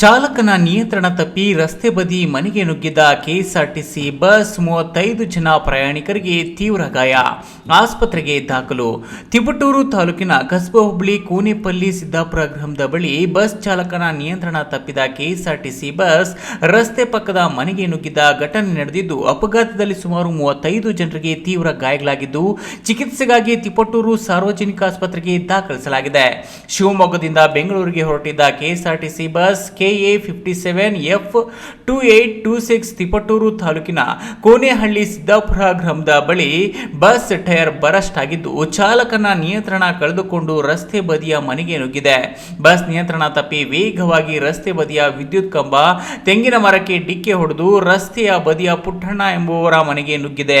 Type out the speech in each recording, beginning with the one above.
ಚಾಲಕನ ನಿಯಂತ್ರಣ ತಪ್ಪಿ ರಸ್ತೆ ಬದಿ ಮನೆಗೆ ನುಗ್ಗಿದ್ದ ಕೆಎಸ್ಆರ್ಟಿಸಿ ಬಸ್ ಮೂವತ್ತೈದು ಜನ ಪ್ರಯಾಣಿಕರಿಗೆ ತೀವ್ರ ಗಾಯ. ಆಸ್ಪತ್ರೆಗೆ ದಾಖಲು. ತಿಪಟೂರು ತಾಲೂಕಿನ ಕಸ್ಬ ಹುಬ್ಳಿ, ಕೂನೆಪಲ್ಲಿ, ಸಿದ್ದಾಪುರ ಗ್ರಾಮದ ಬಳಿ ಬಸ್ ಚಾಲಕನ ನಿಯಂತ್ರಣ ತಪ್ಪಿದ ಕೆಎಸ್ಆರ್ಟಿಸಿ ಬಸ್ ರಸ್ತೆ ಪಕ್ಕದ ಮನೆಗೆ ನುಗ್ಗಿದ್ದ ಘಟನೆ ನಡೆದಿದ್ದು, ಅಪಘಾತದಲ್ಲಿ ಸುಮಾರು ಮೂವತ್ತೈದು ಜನರಿಗೆ ತೀವ್ರ ಗಾಯಗಳಾಗಿದ್ದು, ಚಿಕಿತ್ಸೆಗಾಗಿ ತಿಪಟೂರು ಸಾರ್ವಜನಿಕ ಆಸ್ಪತ್ರೆಗೆ ದಾಖಲಿಸಲಾಗಿದೆ. ಶಿವಮೊಗ್ಗದಿಂದ ಬೆಂಗಳೂರಿಗೆ ಹೊರಟಿದ್ದ KSRTC bus KA fifty seven F two eight two six Tiptur ತಾಲೂಕಿನ ಕೋನೆಹಳ್ಳಿ ಸಿದ್ದಾಪುರ ಗ್ರಾಮದ ಬಳಿ ಬಸ್ ಟೈರ್ ಬರಸ್ಟ್ ಆಗಿದ್ದು ಚಾಲಕನ ನಿಯಂತ್ರಣ ಕಳೆದುಕೊಂಡು ರಸ್ತೆ ಬದಿಯ ಮನೆಗೆ ನುಗ್ಗಿದೆ. ಬಸ್ ನಿಯಂತ್ರಣ ತಪ್ಪಿ ವೇಗವಾಗಿ ರಸ್ತೆ ಬದಿಯ ವಿದ್ಯುತ್ ಕಂಬ ತೆಂಗಿನ ಮರಕ್ಕೆ ಡಿಕ್ಕಿ ಹೊಡೆದು ರಸ್ತೆಯ ಬದಿಯ ಪುಟ್ಟಣ್ಣ ಎಂಬುವರ ಮನೆಗೆ ನುಗ್ಗಿದೆ.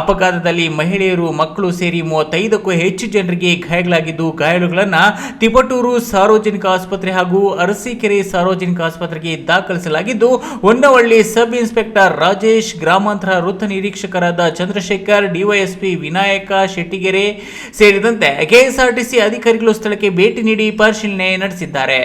ಅಪಘಾತದಲ್ಲಿ ಮಹಿಳೆಯರು ಮಕ್ಕಳು ಸೇರಿ ಮೂವತ್ತೈದಕ್ಕೂ ಹೆಚ್ಚು ಜನರಿಗೆ ಗಾಯಗಳಾಗಿದ್ದು ಗಾಯಾಳುಗಳನ್ನು ತಿಪಟೂರು ಸಾರ್ವಜನಿಕ ಆಸ್ಪತ್ರೆ ಹಾಗೂ ಅರಸೀಕೆರೆ ಸಾರ್ವಜನಿಕ ಆಸ್ಪತ್ರೆಗೆ ದಾಖಲಿಸಲಾಗಿದ್ದು, ಹೊನ್ನವಳ್ಳಿ ಸಬ್ ಇನ್ಸ್ಪೆಕ್ಟರ್ ರಾಜೇಶ್, ಗ್ರಾಮಾಂತರ ವೃತ್ತ ನಿರೀಕ್ಷಕರಾದ ಚಂದ್ರಶೇಖರ್, ಡಿವೈಎಸ್ಪಿ ವಿನಾಯಕ ಶೆಟ್ಟಿಗೆರೆ ಸೇರಿದಂತೆ ಕೆಎಸ್ಆರ್ಟಿಸಿ ಅಧಿಕಾರಿಗಳು ಸ್ಥಳಕ್ಕೆ ಭೇಟಿ ನೀಡಿ ಪರಿಶೀಲನೆ ನಡೆಸಿದ್ದಾರೆ.